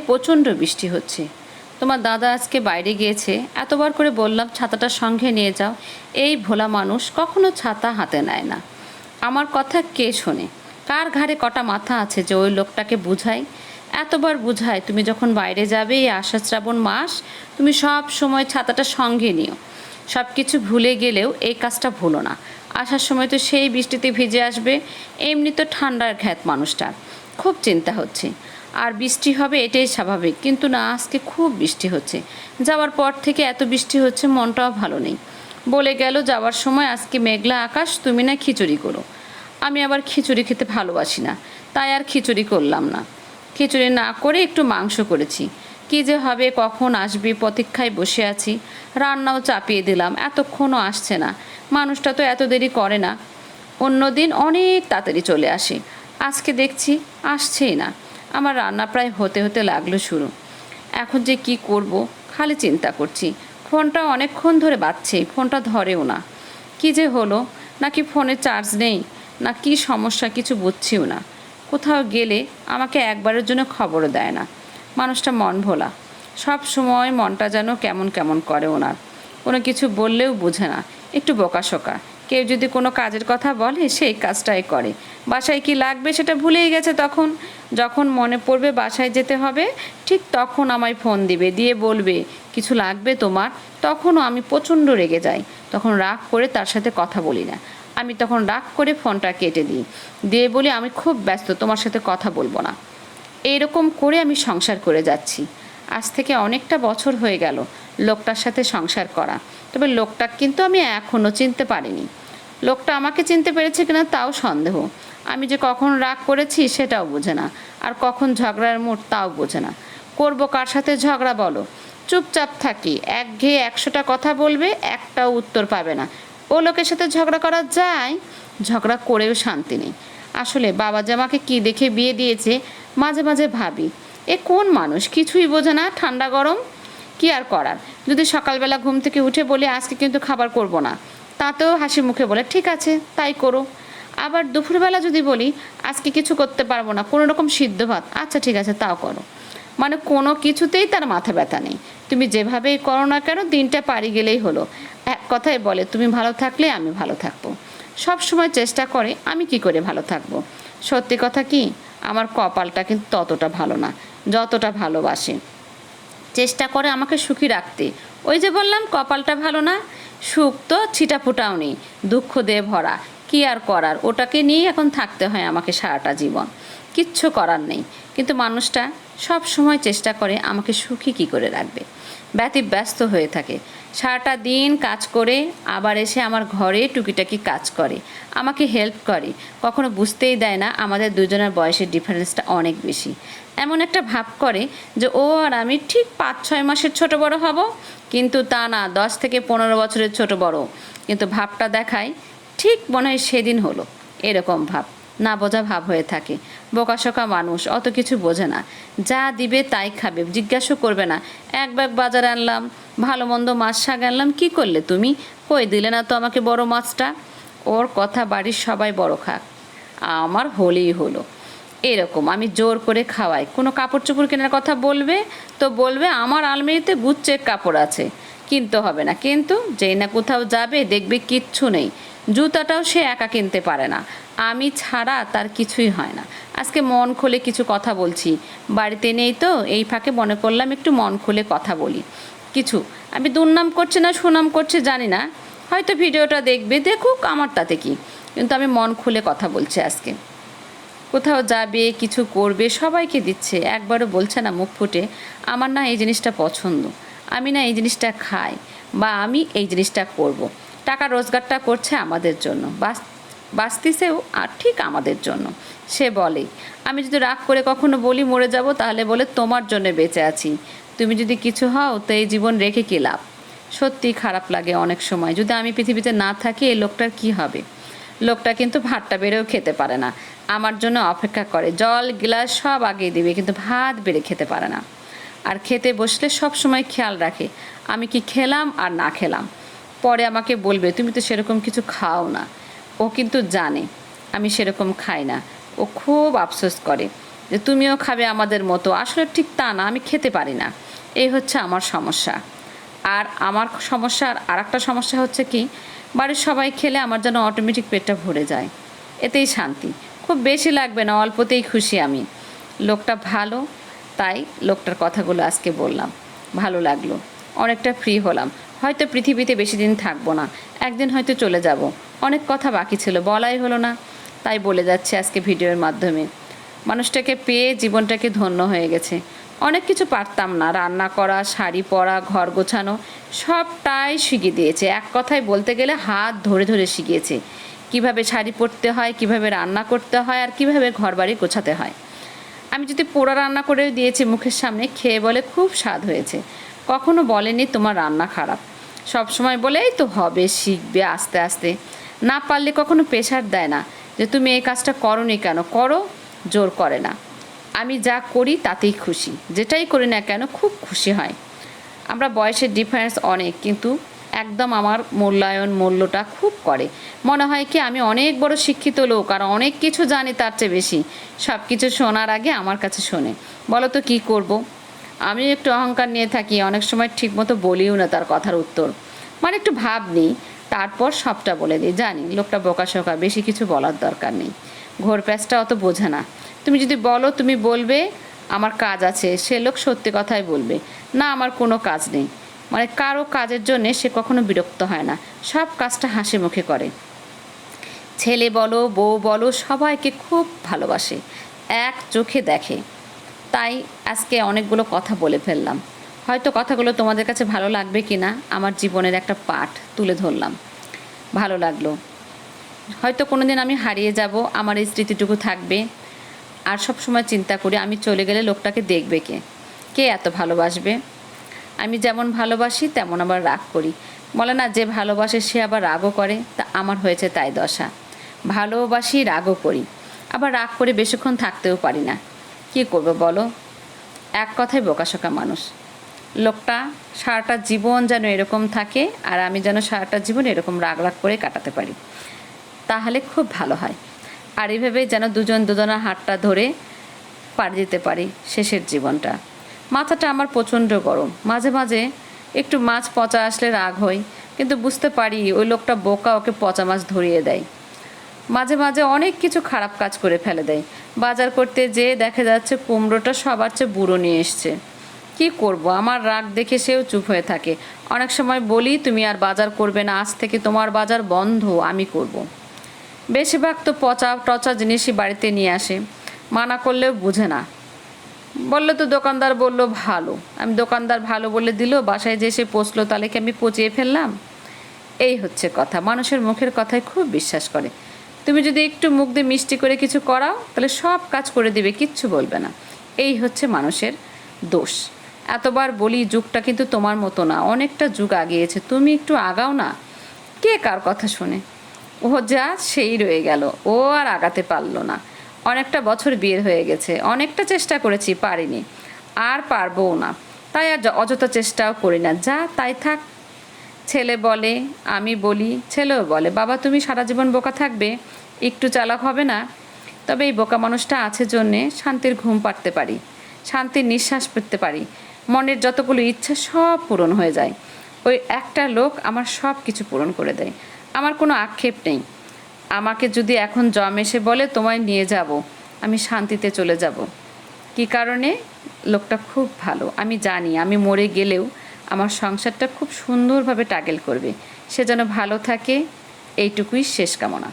প্রচণ্ড বৃষ্টি হচ্ছে। তোমার দাদা আজকে বাইরে গিয়েছে। এতবার করে বললাম, ছাতাটা সঙ্গে নিয়ে যাও। এই ভোলা মানুষ কখনো ছাতা হাতে নেয় না। আমার কথা কে শোনে? কার ঘাড়ে কটা মাথা আছে যে ওই লোকটাকে বুঝাই এতবার বুঝায়, তুমি যখন বাইরে যাবে এই আষাঢ় শ্রাবণ মাস, তুমি সব সময় ছাতাটা সঙ্গে নিও। সব কিছু ভুলে গেলেও এই কাজটা ভুলো না। আসার সময় তো সেই বৃষ্টিতে ভিজে আসবে, এমনি তো ঠান্ডার খ্যাত মানুষটার। খুব চিন্তা হচ্ছে। আর বৃষ্টি হবে এটাই স্বাভাবিক। কিন্তু না, আজকে খুব বৃষ্টি হচ্ছে। যাওয়ার পর থেকে এত বৃষ্টি হচ্ছে, মনটাও ভালো নেই। বলে গেল, যাওয়ার সময় আজকে মেঘলা আকাশ, তুমি না খিচুড়ি করো। আমি আবার খিচুড়ি খেতে ভালোবাসি না, তাই আর খিচুড়ি করলাম না। খিচুড়ি না করে একটু মাংস করেছি। কী যে হবে, কখন আসবে, প্রতীক্ষায় বসে আছি। রান্নাও চাপিয়ে দিলাম, এতক্ষণও আসছে না। মানুষটা তো এত দেরি করে না। অন্য দিন অনেক তাড়াতাড়ি চলে আসে। আজকে দেখছি, আসছেই না। আমার রান্না প্রায় হতে হতে লাগল শুরু। এখন যে কি করব, খালি চিন্তা করছি। ফোনটা অনেকক্ষণ ধরে বাজছে, ফোনটা ধরেও না। কি যে হলো, নাকি ফোনে চার্জ নেই, না কি সমস্যা কিছু বুঝছিও না। কোথাও গেলে আমাকে একবারের জন্য খবরও দেয় না। মানুষটা মন ভোলা। সব সময় মনটা যেন কেমন কেমন করে ওনার। কোনো কিছু বললেও বোঝে না। একটু বোকাশোকা কেউ যদি কোনো কাজের কথা বলে, সেই কাজটাই করে। বাসায় কি লাগবে সেটা ভুলেই গেছে তখন? যখন মনে পড়বে বাসায় যেতে হবে, ঠিক তখন আমায় ফোন দিবে, দিয়ে বলবে, কিছু লাগবে তোমার? তখনও আমি প্রচণ্ড রেগে যাই। তখন রাগ করে তার সাথে কথা বলি না। আমি তখন রাগ করে ফোনটা কেটে দিই। দিয়ে বলি, আমি খুব ব্যস্ত, তোমার সাথে কথা বলব না। এইরকম করে আমি সংসার করে যাচ্ছি। আজ থেকে অনেকটা বছর হয়ে গেল লোকটার সাথে সংসার করা। তবে লোকটা কিন্তু আমি এখনও চিনতে পারিনি। লোকটা আমাকে চিনতে পেরেছে কিনা তাও সন্দেহ। আমি যে কখন রাগ করেছি সেটাও বোঝে না। আর কখন ঝগড়ার মুড তাও বোঝে না। করব কার সাথে ঝগড়া বলো? চুপচাপ থাকি। একঘেয়ে একশোটা কথা বলবে, একটাও উত্তর পাবে না। ও লোকের সাথে ঝগড়া করা যায়? ঝগড়া করেও শান্তি নেই। আসলে বাবা যে আমাকে কী দেখে বিয়ে দিয়েছে, মাঝে মাঝে ভাবি। এ কোন মানুষ? কিছুই বোঝে না, ঠান্ডা গরম, কি আর করার? যদি সকালবেলা ঘুম থেকে উঠে বলি, আজকে কিন্তু খাবার করব না। তাতেও হাসি মুখে বলে, ঠিক আছে, তাই করো। আবার দুপুরবেলা যদি বলি, আজকে কিছু করতে পারব না, কোনো রকম সিদ্ধ ভাত। আচ্ছা ঠিক আছে, তাও করো। মানে কোনো কিছুতেই তার মাথা ব্যথা নেই। তুমি যেভাবেই করো না কেন, দিনটা পারি গেলেই হলো। এক কথায় বলে, তুমি ভালো থাকলে আমি ভালো থাকব। সব সময় চেষ্টা করে, আমি কি করে ভালো থাকব? সত্যি কথা কি, আমার কপালটা কিন্তু ততটা ভালো না। যতটা ভালোবাসে। চেষ্টা করে আমাকে সুখী রাখতে। ওই যে বললাম, কপালটা ভালো না, সুখ তো ছিটাফোটাও নেই, দুঃখ দিয়ে ভরা। কী আর করার? ওটাকে নিয়েই এখন থাকতে হয় আমাকে সারাটা জীবন। কিচ্ছু করার নেই। কিন্তু মানুষটা সব সময় চেষ্টা করে আমাকে সুখী কী করে রাখবে? ব্যতি ব্যস্ত হয়ে থাকে। সারাটা দিন কাজ করে আবার এসে আমার ঘরে টুকিটাকি কাজ করে, আমাকে হেল্প করে। কখনো বুঝতেই দেয় না আমাদের দুজনের বয়সের ডিফারেন্সটা অনেক বেশি। এমন একটা ভাব করে যে ও আর আমি ঠিক পাঁচ ছয় মাসের ছোট বড় হব, কিন্তু তা না, দশ থেকে পনেরো বছরের ছোট বড়। কিন্তু ভাবটা দেখায় ঠিক মনে হয় সেদিন হলো, এরকম ভাব। না বোঝা ভাব হয়ে থাকে। বোকাশোকা মানুষ, অত কিছু বোঝে না। যা দিবে তাই খাবে, জিজ্ঞাসা করবে না। এক ব্যাগ বাজারে আনলাম, ভালো মন্দ মাছ শাক আনলাম, কী করলে তুমি? কই দিলে না তো আমাকে বড় মাছটা? ওর কথা বাড়ির সবাই বড় খাক। আমার হলেই হলো। এরকম আমি জোর করে খাওয়াই। কোনো কাপড় চোপড় কেনার কথা বলবে তো বলবে, আমার আলমারিতে গুচ্ছের কাপড় আছে। কিনতে হবে না। কিন্তু যেই না কোথাও যাবে, দেখবে কিচ্ছু নেই। জুতাটাও সে একা কিনতে পারে না। আমি ছাড়া তার কিছুই হয় না। আজকে মন খুলে কিছু কথা বলছি। বাড়িতে নেই তো, এই ফাঁকে মনে করলাম একটু মন খুলে কথা বলি। কিছু, আমি দুর্নাম করছে না সুনাম করছে জানি না। হয়তো ভিডিওটা দেখবে, দেখুক আমার তাতে কি। কিন্তু আমি মন খুলে কথা বলছি আজকে। কোথাও যাবে, কিছু করবে, সবাইকে দিচ্ছে, একবারও বলছে না মুখ ফুটে, আমার না এই জিনিসটা পছন্দ। আমি না এই জিনিসটা খাই বা আমি এই জিনিসটা করব। টাকা রোজগারটা করছে আমাদের জন্য। বাস, বাঁচতিছেও, আর ঠিক আমাদের জন্য। সে বলে, আমি যদি রাগ করে কখনো বলি মরে যাব, তাহলে বলে তোমার জন্য বেঁচে আছি। তুমি যদি কিছু হও, তো এই জীবন রেখে কী লাভ? সত্যি খারাপ লাগে অনেক সময়। যদি আমি পৃথিবীতে না থাকি, এই লোকটার কি হবে? লোকটা কিন্তু ভাতটা বেড়েও খেতে পারে না। আমার জন্য অপেক্ষা করে। জল, গ্লাস সব আগিয়ে দিবে, কিন্তু ভাত বেড়ে খেতে পারে না। আর খেতে বসলে সব সময় খেয়াল রাখে, আমি কি খেলাম আর না খেলাম? পরে আমাকে বলবে, তুমি তো সেরকম কিছু খাও না। ও কিন্তু জানে, আমি সেরকম খাই না। ও খুব আফসোস করে যে, তুমিও খাবে আমাদের মতো। আসলে ঠিক তা না, আমি খেতে পারি না। এই হচ্ছে আমার সমস্যা। আর আমার সমস্যা আর একটা সমস্যা হচ্ছে কি, বাড়ির সবাই খেলে আমার যেন অটোমেটিক পেটটা ভরে যায়। এতেই শান্তি। খুব বেশি লাগবে না, অল্পতেই খুশি আমি। লোকটা ভালো, তাই লোকটার কথাগুলো আজকে বললাম। ভালো লাগল। অনেকটা ফ্রি হলাম। হয়তো পৃথিবীতে বেশি দিন থাকব না, একদিন হয়তো চলে যাব। অনেক কথা বাকি ছিল, বলাই হলো না, তাই বলে যাচ্ছে আজকে ভিডিওর মাধ্যমে। মানুষটাকে পেয়ে জীবনটাকে ধন্য হয়ে গেছে। অনেক কিছু পারতাম না, রান্না করা, শাড়ি পরা, ঘর গোছানো, সবটাই শিখিয়ে দিয়েছে। এক কথায় বলতে গেলে হাত ধরে ধরে শিখিয়েছে। কীভাবে শাড়ি পরতে হয়, কীভাবে রান্না করতে হয়, আর কীভাবে ঘর বাড়ি গোছাতে হয়। আমি যদি পোড়া রান্না করে দিয়েছি মুখের সামনে, খেয়ে বলে খুব স্বাদ হয়েছে। কখনো বলেনি তোমার রান্না খারাপ। সব সময় বলে, এই তো হবে, শিখবে আস্তে আস্তে। না পারলে কখনো প্রেশার দেয় না যে, তুমি এই কাজটা করনি কেন? করো, জোর করে না। আমি যা করি তাতেই খুশি, যেটাই করি না কেন খুব খুশি হয়। আমরা বয়সের ডিফারেন্স অনেক, কিন্তু একদম আমার মূল্যায়ন মূল্যটা খুব করে। মনে হয় কি, আমি অনেক বড় শিক্ষিত লোক আর অনেক কিছু জানি তার চেয়ে বেশি। সব কিছু শোনার আগে আমার কাছে শোনে। বলো তো কী করব। আমি একটু অহংকার নিয়ে থাকি, অনেক সময় ঠিকমতো বলিও না তার কথার উত্তর। মানে একটু ভাব নিই, তারপর সবটা বলে দিই। জানি, লোকটা বোকাশোকা বেশি কিছু বলার দরকার নেই। ঘোর প্যাঁচটা অত বোঝে না। তুমি যদি বলো, তুমি বলবে, আমার কাজ আছে, সে লোক সত্যি কথাই বলবে। না, আমার কোনো কাজ নেই। মানে কারও কাজের জন্যে সে কখনো বিরক্ত হয় না। সব কাজটা হাসি মুখে করে। ছেলে বলো, বউ বলো, সবাইকে খুব ভালোবাসে। এক চোখে দেখে। তাই আজকে অনেকগুলো কথা বলে ফেললাম। হয়তো কথাগুলো তোমাদের কাছে ভালো লাগবে কি না আমার জীবনের একটা পাঠ তুলে ধরলাম। ভালো লাগল। হয়তো কোনো দিন আমি হারিয়ে যাব, আমার এই স্মৃতিটুকু থাকবে। আর সব সময় চিন্তা করি, আমি চলে গেলে লোকটাকে দেখবে কে? কে এত ভালোবাসবে? আমি যেমন ভালোবাসি, তেমন আবার রাগ করি। বলে না, যে ভালোবাসে সে আবার রাগও করে। তা আমার হয়েছে তাই দশা। ভালোবাসি, রাগও করি। আবার রাগ করে বেশিক্ষণ থাকতেও পারি না। কি করব বলো? এক কথায় বোকাশোকা মানুষ। লোকটা সারাটা জীবন যেন এরকম থাকে আর আমি যেন সারাটা জীবন এরকম রাগ রাগ করে কাটাতে পারি। তাহলে খুব ভালো হয়। আর এইভাবে যেন দুজন দুজনের হাতটা ধরে পার দিতে পারি শেষের জীবনটা। মাথাটা আমার প্রচণ্ড গরম। মাঝে মাঝে একটু মাছ পচা আসলে রাগ হয়, কিন্তু বুঝতে পারি ওই লোকটা বোকা ওকে পচা মাছ ধরিয়ে দেয়। মাঝে মাঝে অনেক কিছু খারাপ কাজ করে ফেলে দেয়। বাজার করতে যেয়ে দেখা যাচ্ছে কুমড়োটা সবার চেয়ে বুড়ো নিয়ে এসছে। কি করব? আমার রাগ দেখে সেও চুপ হয়ে থাকে। অনেক সময় বলি, তুমি আর বাজার করবে না, আজ থেকে তোমার বাজার বন্ধ, আমি করব। বেশিরভাগ তো পচা টচা জিনিসই বাড়িতে নিয়ে আসে। মানা করলেও বুঝে না। বলল তো, দোকানদার বলল ভালো। আমি, দোকানদার ভালো বলে দিল, বাসায় যে এসে পচলো তাহলে কি আমি পচিয়ে ফেললাম? এই হচ্ছে কথা। মানুষের মুখের কথায় খুব বিশ্বাস করে। তুমি যদি একটু মুখ দিয়ে মিষ্টি করে কিছু করাও, তাহলে সব কাজ করে দিবে, কিচ্ছু বলবে না। এই হচ্ছে মানুষের দোষ। এতবার বলি, যুগটা কিন্তু তোমার মতো না। অনেকটা যুগ আগিয়েছে। তুমি একটু আগাও না। কে কার কথা শুনে? ও যা, সেই রয়ে গেল। ও আর আগাতে পারল না। অনেকটা বছর বিয়ে হয়ে গেছে। অনেকটা চেষ্টা করেছি, পারিনি। আর পারবও না। তাই আর অযথা চেষ্টাও করি না। যা, তাই থাক। ছেলে বলে, আমি বলি, ছেলেও বলে, বাবা, তুমি সারা জীবন বোকা থাকবে, একটু চালাক হবে না? তবে এই বোকা মানুষটা আছে জন্যে শান্তির ঘুম পাড়তে পারি, শান্তির নিঃশ্বাস পেতে পারি। মনের যতগুলো ইচ্ছা সব পূরণ হয়ে যায়। ওই একটা লোক আমার সব কিছু পূরণ করে দেয়। আমার কোনো আক্ষেপ নেই। আমাকে যদি এখন জম এসে বলে, তোমায় নিয়ে যাব, আমি শান্তিতে চলে যাব। কি কারণে? লোকটা খুব ভালো, আমি জানি, আমি মরে গেলেও আমার সংসারটা খুব সুন্দরভাবে টাগেল করবে। সে যেন ভালো থাকে এইটুকুই শেষ কামনা।